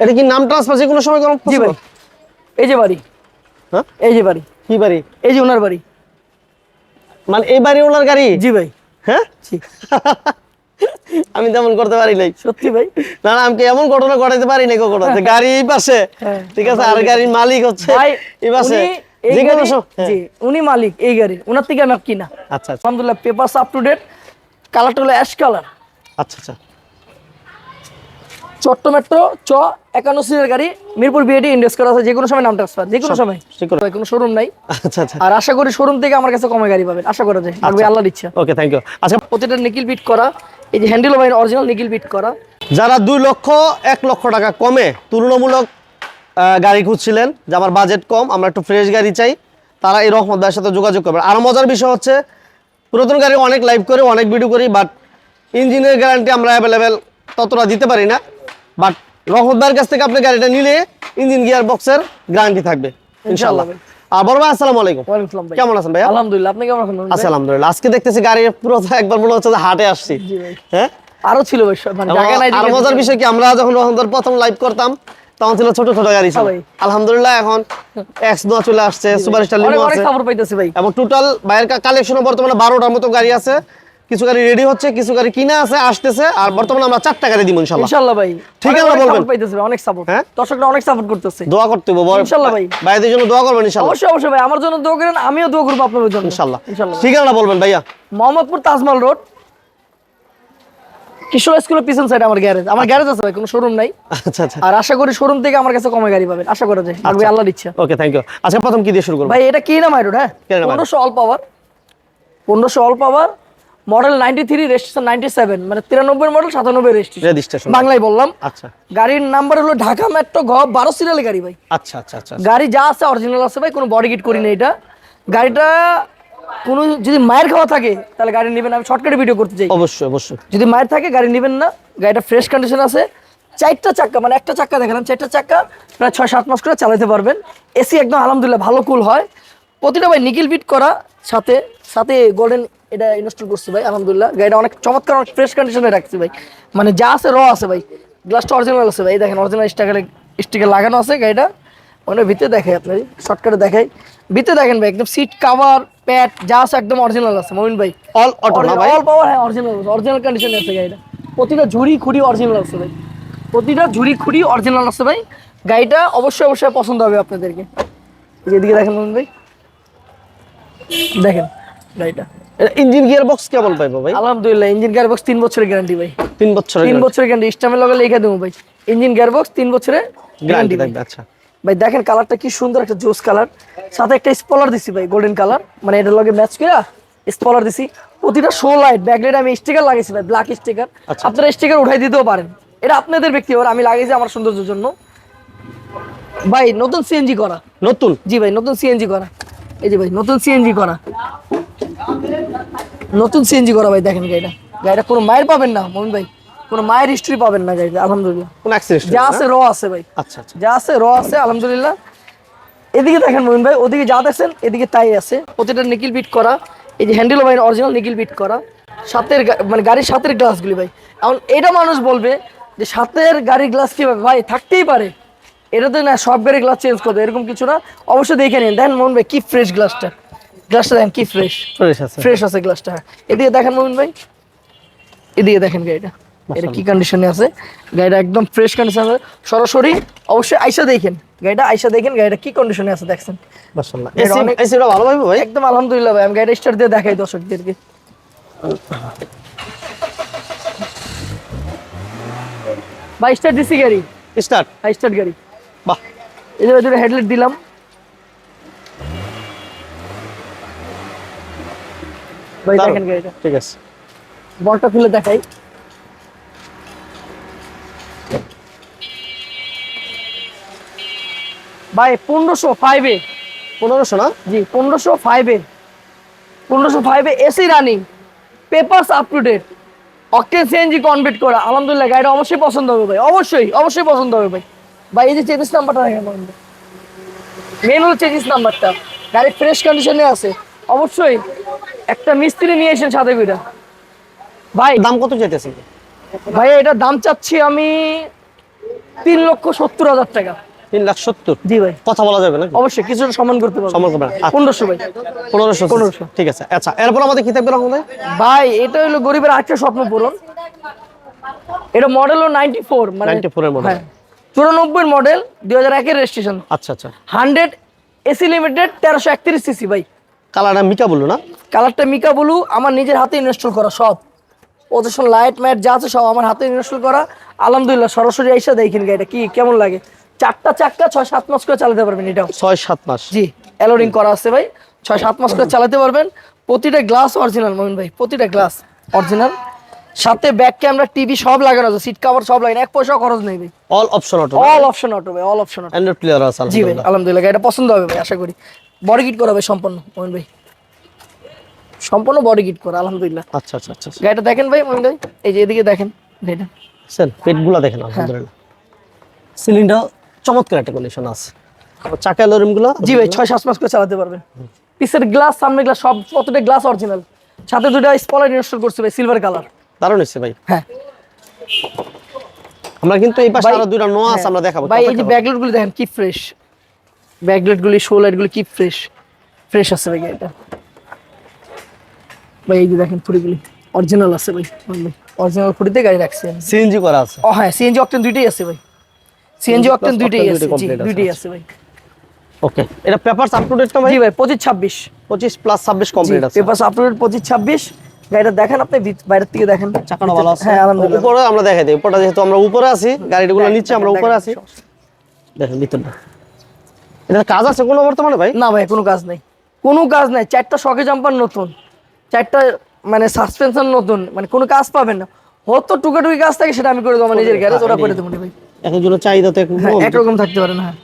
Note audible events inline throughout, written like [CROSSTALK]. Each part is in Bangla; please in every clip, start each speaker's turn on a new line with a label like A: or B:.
A: এটা কি নাম ট্রান্সফার যে কোনো সময়
B: জি ভাই। এই যে বাড়ি।
A: হ্যাঁ?
B: এই যে বাড়ি।
A: কি বাড়ি?
B: এই যে ওনার বাড়ি।
A: মানে এই বাড়ি ওনার গাড়ি?
B: জি ভাই।
A: হ্যাঁ? [LAUGHS] আমি তেমন করতে পারি নাই।
B: সত্যি ভাই।
A: না না আমি এমন ঘটনা ঘটাইতে পারি নাই কখনো? গাড়ি এই পাশে।
B: হ্যাঁ,
A: ঠিক আছে আর গাড়ির মালিক হচ্ছে
B: ভাই
A: এই পাশে। হ্যাঁ।
B: জি উনি মালিক এই গাড়ি। ওনার থেকে আমার কিনা।
A: আচ্ছা আচ্ছা।
B: আলহামদুলিল্লাহ পেপারস আপ টু ডেট কালারটা হলো অ্যাশ কালার
A: আচ্ছা আচ্ছা।
B: চট্ট মেট্রো চ একান্ন সিটের গাড়ি মিরপুর বিএডি ইন্ডেক্স করা আছে যে কোনো সময় নাম ট্রান্সফার যে কোনো সময়।
A: কোনো-
B: শোরুম নাই।
A: আচ্ছা আচ্ছা।
B: আর আশা করি শোরুম থেকে আমার কাছে কমে গাড়ি পাবেন আশা করা যায়। লাগবে আল্লাহর ইচ্ছা।
A: ওকে থ্যাংক ইউ আচ্ছা।
B: প্রতিটা নিকিল বিট করা এই যে হ্যান্ডেল বাইন অরিজিনাল নিকিল বিট করা।
A: যারা দুই লক্ষ এক লক্ষ টাকা কমে তুলনামূলক গাড়ি খুঁজছিলেন যে আমার বাজেট কম আমরা একটু ফ্রেশ গাড়ি চাই তারা এই রহমত ভাইয়ের সাথে যোগাযোগ করবেন। আরও মজার বিষয় হচ্ছে পুরাতন গাড়ি অনেক লাইভ করি অনেক ভিডিও করি বাট ইঞ্জিনের গ্যারান্টি আমরা অ্যাভেলেবেল ততটা দিতে পারি না। বাট রহমত ভাইয়ের কাছ থেকে আপনি গাড়িটা নিলে ইঞ্জিন গিয়ার বক্সের গ্যারান্টি থাকবে ইনশাল্লাহ আর বড় ভাই আসসালামু আলাইকুম।
B: ভাই।
A: কেমন আছেন ভাইয়া?
B: আলহামদুলিল্লাহ আপনি কেমন আছেন
A: আচ্ছা আলহামদুলিল্লাহ। আজকে দেখতেছি গাড়ি পুরো একবার মনে হচ্ছে যে হাটে আসছি। হ্যাঁ?
B: আরও ছিল মানে জায়গা নাই
A: আর মজার বিষয় কি আমরা যখন প্রথম লাইভ করতাম তখন ছিল ছোট ছোট গাড়ি ছিল।
B: হ্যাঁ
A: আলহামদুলিল্লাহ এখন এক্স নোয়া চলে আসছে সুপার স্টার লিমো আছে।
B: ভাই।
A: এবং টোটাল বাইরের কালেকশনে বর্তমানে বারোটার মতো গাড়ি আছে। কিছু গাড়ি রেডি হচ্ছে কিছু গাড়ি কিনা আছে আসতেছে আর বর্তমানে আমরা চারটা গাড়ি দিব ইনশাল্লাহ।
B: ইনশাআল্লাহ ভাই।
A: আছে, বলবেন।
B: পাইতেছে ভাই অনেক সাপোর্ট
A: হ্যাঁ?
B: দর্শকরা অনেক সাপোর্ট করতেছে।
A: দোয়া করতে হবে
B: ইনশাল্লাহ ভাই।
A: ভাইদের জন্য দোয়া করবেন ইনশাল্লাহ।
B: অবশ্যই অবশ্যই ভাই আমার জন্য দোয়া করেন আমিও দোয়া করব আপনাদের জন্য।
A: ইনশাল্লাহ।
B: ইনশাআল্লাহ
A: ঠিকানা বলবেন ভাইয়া।
B: মোহাম্মদপুর তাজমহল রোড। কিশোর স্কুলের পিছন সাইড আমার গ্যারেজ আমার গ্যারেজ আছে ভাই কোনো শোরুম নাই।
A: আচ্ছা আচ্ছা।
B: আর আশা করি শোরুম থেকে আমার কাছে কমে গাড়ি পাবেন। আশা করা যায়। লাগবে আল্লাহর ইচ্ছা।
A: ওকে থ্যাংক ইউ আচ্ছা প্রথম কি দিয়ে শুরু করব?
B: ভাই এটা কি নাম রোড হ্যাঁ?
A: কি নাম আইরোড?
B: পনেরোশো অল পাওয়ার পনেরোশো all power model ninety three registration ninety seven মানে তিরানব্বই মডেল সাতানব্বই রেজিস্ট্রেশন। বাংলায় বললাম।
A: আচ্ছা।
B: গাড়ির নাম্বার হলো ঢাকা মেট্রো ঘ বারো সিরিয়ালের গাড়ি ভাই।
A: আচ্ছা আচ্ছা আচ্ছা
B: গাড়ি যা আছে অরিজিনাল আছে ভাই কোনো বডি কিট করি না এটা। গাড়িটা কোনো যদি মায়ের খাওয়া থাকে তাহলে গাড়ি নেবেন আমি শর্টকাটে ভিডিও করতে চাই।
A: অবশ্যই অবশ্যই।
B: যদি মায়ের থাকে গাড়ি নেবেন না। গাড়িটা ফ্রেশ কন্ডিশন আছে। চারটা চাক্কা মানে একটা চাক্কা দেখালাম চারটা চাক্কা প্রায় ছয় সাত মাস করে চালাতে পারবেন। এসি একদম আলহামদুলিল্লাহ ভালো কুল হয়। প্রতিটা ভাই নিকিল বিট করা সাথে সাথে গোল্ডেন এটা ইনস্টল করছি ভাই আলহামদুলিল্লাহ। গাড়িটা অনেক চমৎকার অনেক ফ্রেশ কন্ডিশনে রাখছি ভাই। মানে যা আছে র আছে ভাই। গ্লাসটা অরিজিনাল আছে ভাই। দেখেন অরিজিনাল স্টিকারে স্টিকার লাগানো আছে গাড়িটা। ওখানে ভিতরে দেখাই আপনার শর্টকাটে দেখাই। ভিতরে দেখেন ভাই একদম সিট কাভার প্যাড যা আছে একদম অরিজিনাল আছে। মমিন ভাই
A: অল অটো
B: অল পাওয়ার হ্যাঁ অরিজিনাল অরিজিনাল কন্ডিশনে আছে গাড়িটা। প্রতিটা ঝুড়ি খুঁড়ি অরিজিনাল আছে ভাই। প্রতিটা ঝুড়ি খুঁড়ি অরিজিনাল আছে ভাই। গাড়িটা অবশ্যই অবশ্যই পছন্দ হবে আপনাদেরকে। এই যে এদিকে দেখেন মোহন ভাই। দেখেন গাড়িটা।
A: ইঞ্জিন গিয়ার বক্স কেমন পাইবো ভাই?
B: আলহামদুলিল্লাহ ইঞ্জিন গিয়ার বক্স তিন বছরের গ্যারান্টি ভাই।
A: তিন বছরের
B: তিন বছরের গ্যারান্টি স্টামের লগে লেখা দেবো ভাই। ইঞ্জিন গিয়ার বক্স তিন বছরের
A: গ্যারান্টি থাকবে আচ্ছা।
B: ভাই দেখেন কালারটা কি সুন্দর একটা জোস কালার সাথে একটা স্পলার দিছি ভাই গোল্ডেন কালার মানে এটার লগে ম্যাচ করে স্পলার দিছি। প্রতিটা শো লাইট ব্যাকলাইট আমি স্টিকার লাগাইছি ভাই ব্ল্যাক স্টিকার
A: আচ্ছা।
B: আপনারা স্টিকার উঠাই দিতেও পারেন। এটা আপনাদের ব্যক্তিগত আমি লাগাইছি আমার সৌন্দর্যের জন্য। ভাই নতুন সিএনজি করা।
A: নতুন?
B: জি ভাই নতুন সিএনজি করা। এই যে ভাই নতুন সিএনজি করা। নতুন সিএনজি করা ভাই দেখেন গাড়িটা। গাড়িটা কোনো মায়ের পাবেন না মমিন ভাই। কোনো মায়ের হিস্ট্রি পাবেন না গাড়িটা আলহামদুলিল্লাহ।
A: কোন অ্যাক্সিডেন্ট
B: যা আছে র আছে ভাই।
A: আচ্ছা আচ্ছা।
B: যা আছে র আছে আলহামদুলিল্লাহ। এদিকে দেখেন মোহিন ভাই ওদিকে যা দেখছেন এদিকে তাই আছে। প্রতিটা নিকিল বিট করা এই যে হ্যান্ডেল ভাই অরিজিনাল নিকিল বিট করা। সাতের মানে গাড়ির সাতের গ্লাসগুলি ভাই। এখন এটা মানুষ বলবে যে সাতের গাড়ির গ্লাস কি ভাই? থাকতেই পারে। এটা তো না সব গাড়ির গ্লাস চেঞ্জ করবে এরকম কিছু না। অবশ্যই দেখে নিন। দেখেন মোহন ভাই কি ফ্রেশ গ্লাসটা গ্লাসটা দেখেন কি ফ্রেশ
A: ফ্রেশ আছে।
B: ফ্রেশ আছে গ্লাসটা হ্যাঁ। এদিকে দেখেন মোহন ভাই। এদিকে দেখেন গাড়িটা। এটা কি কন্ডিশনে আছে? গাড়িটা একদম ফ্রেশ কন্ডিশন আছে। সরাসরি অবশ্যই আইসা দেখেন। গাড়িটা আইসা দেখেন গাড়িটা কি কন্ডিশনে আছে দেখছেন।
A: মাশাআল্লাহ। এসিটা ভালো পাইবো ভাই?
B: একদম আলহামদুলিল্লাহ ভাই আমি গাড়িটা স্টার্ট দিয়ে দেখাই দর্শকদেরকে। ভাই স্টার্ট দিছি গাড়ি।
A: স্টার্ট
B: হাই স্টার্ট গাড়ি।
A: বাহ।
B: এই যে দুটো হেডলাইট দিলাম। ভাই দেখেন গাড়িটা
A: ঠিক আছে।
B: বলটা খুলে দেখাই। ভাই পনেরোশো ফাইভে
A: পনেরোশো না?
B: জি পনেরোশো ফাইভে পনেরোশো ফাইভে AC running papers up to date octane CNG convert করা। আলহামদুলিল্লাহ গাড়িটা অবশ্যই পছন্দ হবে ভাই। অবশ্যই অবশ্যই পছন্দ হবে ভাই। ভাই এই যে চেঞ্জিস নাম্বারটা দেখেন মেন হলো চেঞ্জিস নাম্বারটা গাড়ি ফ্রেশ কন্ডিশনে আছে। অবশ্যই একটা মিস্ত্রি নিয়ে এসেন সাথে কইরা ভাই
A: দাম কত চাইতেছেন?
B: ভাই এটা দাম চাচ্ছি আমি তিন লক্ষ সত্তর হাজার টাকা।
A: তিন লাখ সত্তর?
B: জি ভাই।
A: কথা বলা যাবে নাকি?
B: অবশ্যই কিছুটা সম্মান করতে পারব
A: সম্মান করবেন। আচ্ছা।
B: পনেরোশো ভাই।
A: পনেরোশো
B: পনেরোশো।
A: ঠিক আছে। আচ্ছা এরপর আমাদের কি থাকবে রকম
B: ভাই? এটা হলো গরিবের আজকে স্বপ্ন পূরণ। এটা মডেল হলো নাইনটি ফোর মানে
A: 94 এর model।
B: হ্যাঁ চুরানব্বই মডেল দুই হাজার একের রেজিস্ট্রেশন
A: আচ্ছা আচ্ছা।
B: হান্ড্রেড এসি লিমিটেড তেরোশো একত্রিশ সিসি ভাই।
A: কালারটা মিকা বলল না?
B: কালারটা মিকা ব্লু আমার নিজের হাতে ইনস্টল করা সব। পজিশন লাইট ম্যাট যা আছে সব আমার হাতে ইনস্টল করা। আলহামদুলিল্লাহ সরাসরি আইসা দেখেন গাড়িটা কি কেমন লাগে? চারটা চাক্কা ছয় সাত মাস করে চালাতে পারবেন এটাও।
A: ছয় সাত মাস।
B: জি অ্যালোরিং করা আছে ভাই। ছয় সাত মাস করে চালাতে পারবেন। প্রতিটা গ্লাস অরিজিনাল মমিন ভাই প্রতিটা গ্লাস অরিজিনাল সাথে ব্যাক ক্যামেরা টিভি সব লাগানো আছে সিট কভার সব লাগানো এক পয়সা খরচ নেই ভাই।
A: All option auto
B: all option auto ভাই all option auto
A: android player আছে
B: জি ভাই
A: আলহামদুলিল্লাহ
B: গাড়িটা পছন্দ হবে ভাই আশা করি। বডি কিট করা ভাই সম্পূর্ণ মমিন ভাই। সম্পূর্ণ বডি কিট করা আলহামদুলিল্লাহ।
A: আচ্ছা আচ্ছা আচ্ছা
B: গাড়িটা দেখেন ভাই মমিন ভাই। এই যে এদিকে দেখেন গাড়িটা।
A: স্যার পেটগুলো দেখেন আলহামদুলিল্লাহ। সিলিন্ডার চমৎকার একটা কন্ডিশন আছে। চাকা অ্যালোরিম
B: জি ভাই ছয় সাত মাস করে চালাতে পারবেন পিসের গ্লাস সামনে গ্লাস সব প্রতিটা গ্লাস অরিজিনাল সাথে দুটো স্পলার ইনস্টল করছে ভাই সিলভার কালার
A: দারুণ হচ্ছে ভাই।
B: হ্যাঁ।
A: আমরা কিন্তু এই পাশে আরও দুইটা নোয়া আছে আমরা দেখাবো
B: ভাই এই যে ব্যাকলাইটগুলো দেখেন কি ফ্রেশ ব্যাকলাইট গুলি শো লাইট গুলি কি ফ্রেশ ফ্রেশ আছে ভাই এটা ভাই এই যে দেখেন ফুড়িগুলি অরিজিনাল আছে ভাই অরিজিনাল ফুড়িতে গাড়ি রাখছি
A: সিএনজি করা আছে?
B: ও হ্যাঁ সিএনজি অকটেন দুইটাই আছে ভাই। সিএনজি অকটেন দুইটাই আছে
A: দুইটাই আছে, আচ্ছা।
B: আছে ভাই।
A: ওকে এটা পেপারস আপ টু ডেট না ভাই?
B: জি ভাই পঁচিশ ছাব্বিশ
A: পঁচিশ প্লাস ছাব্বিশ কমপ্লিট আছে।
B: পেপার আপলোড পঁচিশ ছাব্বিশ গাড়িটা দেখেন আপনি বাইরের থেকে দেখেন।
A: ভালো আছে?
B: হ্যাঁ আলহামদুলিল্লাহ।
A: উপরে আমরা দেখাই দিই উপরটা যেহেতু আমরা উপরে আছি গাড়িগুলো নিচে আমরা উপরে আছি। দেখেন ভিতরটা। এটা কাজ আছে কোনো বর্তমানে ভাই?
B: না ভাই কোনো কাজ নাই। কোনো কাজ নাই। চারটা শকে জাম্পার নতুন। চারটা মানে সাসপেনশন নতুন। মানে কোনো কাজ পাবেন না। হয়তো টুকাটুকি কাজ থাকে সেটা আমি করে দেবো নিজের গ্যারেজ ওরা করে দেবো ভাই।
A: এক একজনের চাহিদা তো
B: হ্যাঁ একরকম থাকতে পারে না হ্যাঁ।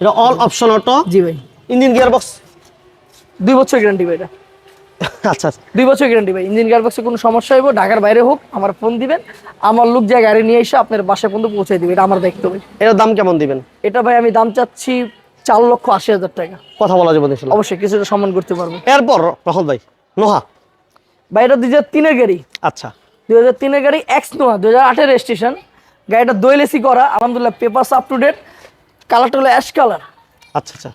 A: এটা অল অপশন অটো
B: জি ভাই।
A: ইঞ্জিন গিয়ার বক্স
B: দুই বছর গ্যারান্টি ভাই এটা।
A: আচ্ছা আচ্ছা।
B: দুই বছর গ্যারান্টি ভাই। ইঞ্জিন গিয়ার বক্সে কোনো সমস্যা হইব ঢাকার বাইরে হোক আমার ফোন দিবেন। আমার লোক যায় গাড়ি নিয়ে এসে আপনার বাসায় পর্যন্ত পৌঁছে দিবে এটা আমার দেখতে ভাই।
A: এটার দাম কেমন দিবেন?
B: এটা ভাই আমি দাম চাচ্ছি চার লক্ষ আশি হাজার টাকা।
A: কথা বলা যাবে
B: অবশ্যই কিছুটা সম্মান করতে পারব।
A: এরপর রহল ভাই নোহা।
B: ভাই এটা দুই হাজার তিনের গাড়ি।
A: আচ্ছা।
B: দুই হাজার তিনের গাড়ি এক্স নোহা দুই হাজার আটের রেজিস্ট্রেশন গাড়িটা দোয়েল এসি করা আলহামদুলিল্লাহ পেপারস আপ টু ডেট কালারটা হলো অ্যাশ কালার
A: আচ্ছা আচ্ছা।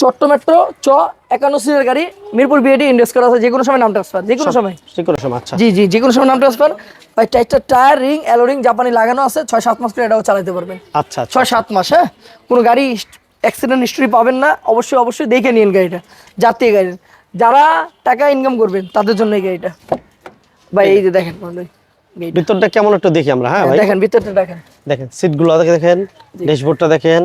B: চট্ট মেট্রো চ একান্ন সিটের গাড়ি মিরপুর বিএডি ইন্ডেক্স করা আছে যে কোনো সময় নাম ট্রান্সফার যে কোনো সময়।
A: যে কোনো সময় আচ্ছা।
B: জি জি যে কোনো সময় নাম ট্রান্সফার ভাই চারটা টায়ার রিং অ্যালোরিং জাপানি লাগানো আছে ছয় সাত মাস করে এটাও চালাতে পারবেন।
A: আচ্ছা আচ্ছা।
B: ছয় সাত মাস হ্যাঁ? কোনো গাড়ি অ্যাক্সিডেন্ট হিস্ট্রি পাবেন না অবশ্যই অবশ্যই দেখে নিন গাড়িটা জাতীয় গাড়ির। যারা টাকা ইনকাম করবেন তাদের জন্য এই গাড়িটা। ভাই এই যে দেখেন
A: ভিতরটা কেমন একটু দেখি আমরা হ্যাঁ ভাই?
B: দেখেন ভিতরটা দেখেন।
A: দেখেন সিটগুলো দেখে দেখেন ড্যাশবোর্ডটা দেখেন।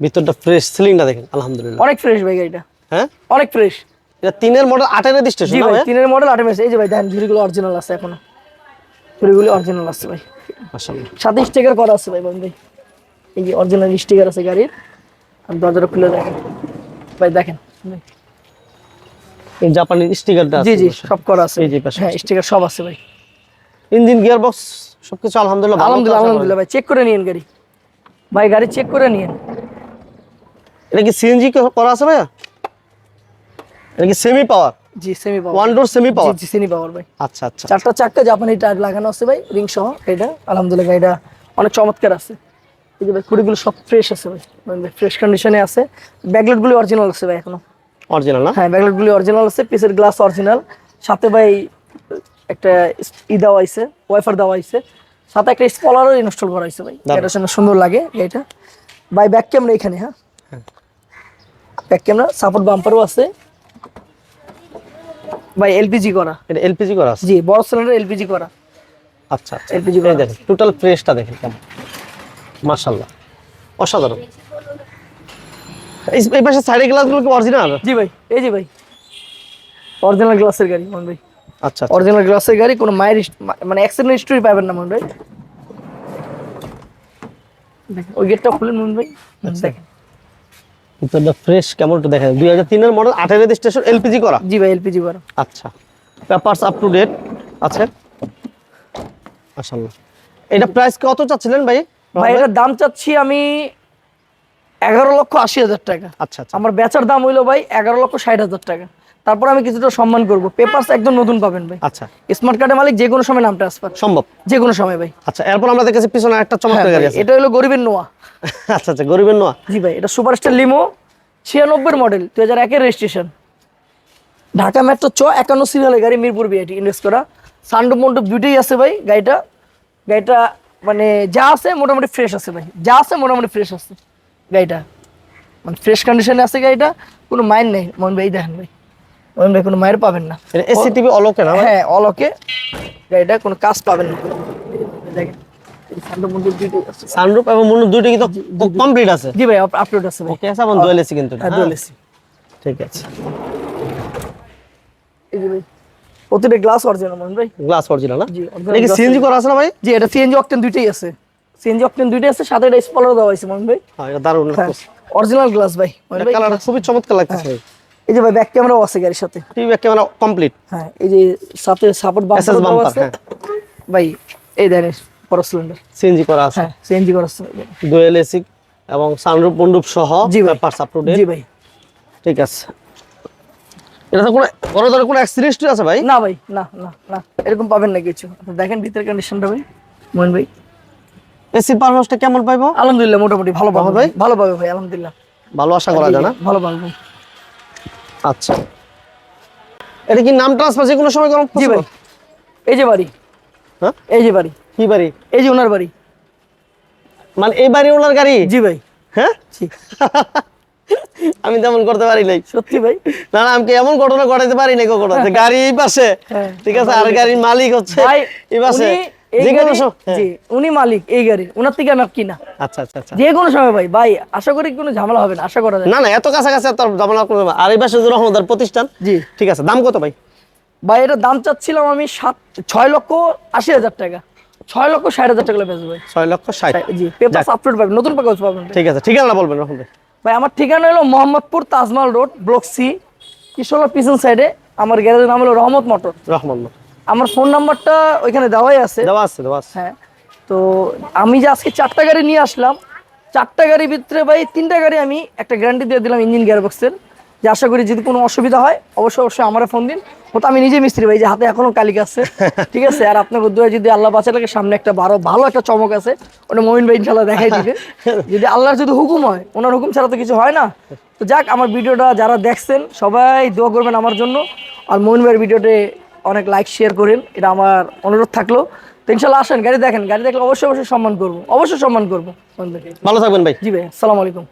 A: ভিতরটা ফ্রেশ সিলিংটা দেখেন আলহামদুলিল্লাহ।
B: অনেক ফ্রেশ ভাই গাড়িটা।
A: হ্যাঁ?
B: অনেক ফ্রেশ
A: এটা তিনের মডেল আটের রেজিস্ট্রেশন
B: জি
A: না
B: ভাই তিনের মডেল আটে মেসে এই যে ভাই দেখেন ঝুড়িগুলো অরিজিনাল আছে এখনও। ঝুড়িগুলো অরিজিনাল আছে ভাই।
A: মাশাআল্লাহ।
B: সাথে স্টিকার করা আছে ভাই বন্ধু এই যে অরিজিনাল স্টিকার আছে গাড়ির। আমি দরজাটা খুলে দেখেন। ভাই দেখেন।
A: এই জাপানি স্টিকারটা আছে
B: জি জি সব করা আছে।
A: এই যে পাশে।
B: হ্যাঁ স্টিকার সব আছে ভাই।
A: ইঞ্জিন গিয়ার বক্স সবকিছু আলহামদুলিল্লাহ
B: আলহামদুলিল্লাহ আলহামদুলিল্লাহ ভাই। চেক করে নিন গাড়ি। ভাই গাড়ি চেক করে নিন
A: এটা কি সিএনজি করা আছে ভাইয়া? এটা কি সেমি পাওয়ার
B: জি semi power
A: one door semi power
B: জি সেমি পাওয়ার ভাই।
A: আচ্ছা আচ্ছা।
B: চারটা চাক্কা জাপানি টায়ার লাগানো আছে ভাই রিং সহ এটা। আলহামদুলিল্লাহ গাড়িটা অনেক চমৎকার আছে। এই যে ভাই খুঁড়িগুলো সব ফ্রেশ আছে ভাই। ফ্রেশ কন্ডিশনে আছে। ব্যাকলাইটগুলো অরিজিনাল আছে ভাই এখনও।
A: অরিজিনাল না?
B: হ্যাঁ ব্যাকলাইটগুলি অরিজিনাল আছে পিসের গ্লাস অরিজিনাল সাথে ভাই একটা ই দেওয়া হয়েছে ওয়াইফার দেওয়া হয়েছে সাথে একটা স্পলারও ইনস্টল করা হয়েছে ভাই। এটা সুন্দর লাগে এটা ভাই ব্যাক ক্যামেরা এখানে হ্যাঁ। ব্যাক ক্যামেরা সাপোর্ট বাম্পারও আছে। ভাই এলপিজি করা।
A: এটা এলপিজি করা আছে?
B: জি বড় সিলিন্ডার এলপিজি করা।
A: আচ্ছা আচ্ছা।
B: LPG করা।
A: দেখেন টোটাল ফ্রেশটা দেখেন কেমন। মাশাআল্লাহ। অসাধারণ। এই পাশে সাইডে গ্লাসগুলো কি অরিজিনাল
B: জি ভাই এই যে ভাই। অরিজিনাল গ্লাসের গাড়ি মন ভাই।
A: আচ্ছা আচ্ছা।
B: অরিজিনাল গ্লাসের গাড়ি কোনো মায়ের মানে অ্যাক্সিডেন্ট হিস্ট্রি পাবেন না মন ভাই। ওই গেটটা খুলেন মন ভাই। দেখেন।
A: ভিতরটা ফ্রেশ কেমন একটু দেখেন দুই হাজার তিনের মডেল আঠের রেজিস্ট্রেশন এলপিজি করা।
B: জি ভাই এলপিজি করা।
A: আচ্ছা। পেপারস আপ টু ডেট আছে। মাশাআল্লাহ। এটা প্রাইস কত চাচ্ছিলেন ভাই?
B: ভাই এটার দাম চাচ্ছি আমি এগারো লক্ষ আশি হাজার টাকা।
A: আচ্ছা আচ্ছা।
B: আমার বেচার দাম হইল ভাই এগারো লক্ষ ষাট হাজার টাকা। তারপর আমি কিছুটা সম্মান করব। পেপারস একদম নতুন পাবেন ভাই।
A: আচ্ছা।
B: স্মার্ট কার্ডের মালিক যে কোনো সময় নাম ট্রান্সফার
A: সম্ভব।
B: যে কোনো সময় ভাই।
A: আচ্ছা এরপর আমরা দেখেছি পিছনে একটা চমৎকার গাড়ি আছে
B: এটা হলো গরিবের নোয়া।
A: আচ্ছা আচ্ছা গরিবের নোয়া।
B: জি ভাই এটা সুপারস্টার লিমো ছিয়ানব্বই মডেল দুই হাজার একের রেজিস্ট্রেশন ঢাকা মেট্রো চ একান্ন সিরিয়ালের গাড়ি মিরপুর বিআইটি ইনভেস্ট করা। সান্ডুপ মন্ডপ দুইটাই আছে ভাই গাড়িটা। গাড়িটা মানে যা আছে মোটামুটি ফ্রেশ আছে ভাই। যা আছে মোটামুটি ফ্রেশ আছে গাড়িটা। মানে ফ্রেশ কন্ডিশনে আছে গাড়িটা কোনো মাইন নেই। মন ভাই দেখেন ভাই। কোনো মায়ের পাবেন না।
A: এসি টিভি অলোকে না?
B: হ্যাঁ অলকে। গাড়িটা কোনো কাজ পাবেন না। দেখেন
A: সানরুফ এবং মুন্ডু দুইটা কিন্তু কমপ্লিট আছে।
B: জি ভাই আপলোড আছে
A: ওকে আছে এবং দুয়েল এসি কিন্তু
B: হ্যাঁ
A: হ্যাঁ?
B: দুয়াল AC
A: ঠিক আছে।
B: এই যে ভাই প্রতিটা গ্লাস অরিজিনাল মন ভাই।
A: গ্লাস অরিজিনাল না?
B: জি,
A: সিএনজি করা আছে না ভাই?
B: জি এটা সিএনজি অকটেন দুইটাই আছে। সিএনজি অকটেন দুইটাই আছে সাথে এটা স্পলার দেওয়া হয়েছে মন ভাই।
A: হ্যাঁ এটা দারুণ
B: হ্যাঁ অরিজিনাল গ্লাস ভাই মন ভাই।
A: কালারটা খুবই চমৎকার লাগতেছে ভাই।
B: এই যে ভাই ব্যাক ক্যামেরাও আছে গাড়ির সাথে।
A: টিভি ক্যামেরা কমপ্লিট
B: হ্যাঁ এই যে সাথে সাপোর্ট বাম্পার আছে।
A: হ্যাঁ।
B: ভাই এই দেখেন বড় সিলিন্ডার
A: সিএনজি করা আছে।
B: হ্যাঁ সিএনজি করা আছে।
A: দুয়েল এসি এবং সানরুফ মন্ডুপ সহ
B: জি ভাই।
A: পেপারস আপ টু ডেট
B: জি ভাই।
A: ঠিক আছে। এটা তো কোনো বড় ধরনের কোনো অ্যাক্সিডেন্ট আছে ভাই?
B: না ভাই না না না। এরকম পাবেন না কিছু। দেখেন ভিতরের কন্ডিশনটা ভাই। মোহন ভাই।
A: এসি পারফরমেন্সটা কেমন পাইবো?
B: আলহামদুলিল্লাহ মোটামুটি ভালো পাবে।
A: ভাই?
B: ভাই? ভালো পাবে ভাই আলহামদুলিল্লাহ।
A: ভালো আশা করা যায় না?
B: ভালো পাবে। ভাই
A: আচ্ছা। এটা কি নাম ট্রান্সফার যে কোনো সময় কোনো
B: জি ভাই। এই যে বাড়ি।
A: হ্যাঁ?
B: এই যে বাড়ি।
A: কি বাড়ি?
B: এই যে ওনার বাড়ি।
A: মানে এই বাড়ি ওনার গাড়ি?
B: জি ভাই।
A: হ্যাঁ?
B: জি। [LAUGHS]
A: আমি তেমন করতে পারি নাই।
B: সত্যি ভাই।
A: না না আমি এমন ঘটনা ঘটাইতে পারি নাই কখনো? গাড়ি এই পাশে
B: হ্যাঁ।
A: ঠিক আছে? আর গাড়ির মালিক হচ্ছে এই পাশে।
B: উনি এই
A: যে কোনো
B: গাড়ি-
A: সম- হ্যাঁ।
B: জি উনি মালিক এই গাড়ি ওনার থেকে আমার কিনা।
A: আচ্ছা আচ্ছা আচ্ছা।
B: যে কোনো সময় ভাই ভাই আশা করি কোনো ঝামেলা হবে না আশা করা যায়।
A: না না এত কাছাকাছি আর তার জামানা আর এই পাশে রহমদার প্রতিষ্ঠান
B: জি।
A: ঠিক আছে দাম কত ভাই?
B: ভাই এটা দাম চাচ্ছিলাম আমি সাত ছয় লক্ষ আশি হাজার টাকা। ছয় লক্ষ ষাট হাজার টাকা বেচবো ভাই।
A: ছয় লক্ষ ষাট।
B: জি পেপার আপলোড পাবেন নতুন কাগজ পাবেন
A: ঠিক আছে ঠিকানা বলবেন ভাই
B: ভাই আমার ঠিকানা হলো Mohammadpur Tajmahal road block C কিশোলা পিছন সাইডে আমার গ্যারেজের নাম হলো রহমত মোটর
A: রহমান
B: আমার ফোন নাম্বারটা ওইখানে দেওয়াই আছে।
A: দেওয়া আছে দেওয়া আছে।
B: হ্যাঁ তো আমি যে আজকে চারটা গাড়ি নিয়ে আসলাম চারটা গাড়ির ভিতরে ভাই তিনটা গাড়ি আমি একটা গ্যারান্টি দিয়ে দিলাম ইঞ্জিন গিয়ারবক্সের যে আশা করি যদি কোনো অসুবিধা হয় অবশ্যই অবশ্যই আমার ফোন দিন। ও তো আমি নিজে মিস্ত্রি ভাই যে হাতে এখনও কালিক আছে। [LAUGHS] ঠিক আছে? আর আপনার বন্ধুরা যদি আল্লাহ বাঁচা লাগে সামনে একটা বারো ভালো একটা চমক আছে। ওটা মমিন ভাই ইনশাল্লাহ দেখাই দিবে। [LAUGHS] যদি আল্লাহর যদি হুকুম হয় ওনার হুকুম ছাড়া তো কিছু হয় না। তো যাক আমার ভিডিওটা যারা দেখছেন সবাই দোয়া করবেন আমার জন্য। আর মমিন ভাইয়ের ভিডিওতে অনেক লাইক শেয়ার করেন এটা আমার অনুরোধ থাকল। তো ইনশাল্লাহ আসেন গাড়ি দেখেন। গাড়ি দেখলে অবশ্যই অবশ্যই সম্মান করব। অবশ্যই সম্মান করব।
A: ভালো থাকবেন ভাই।
B: জি ভাই আসসালামু আলাইকুম।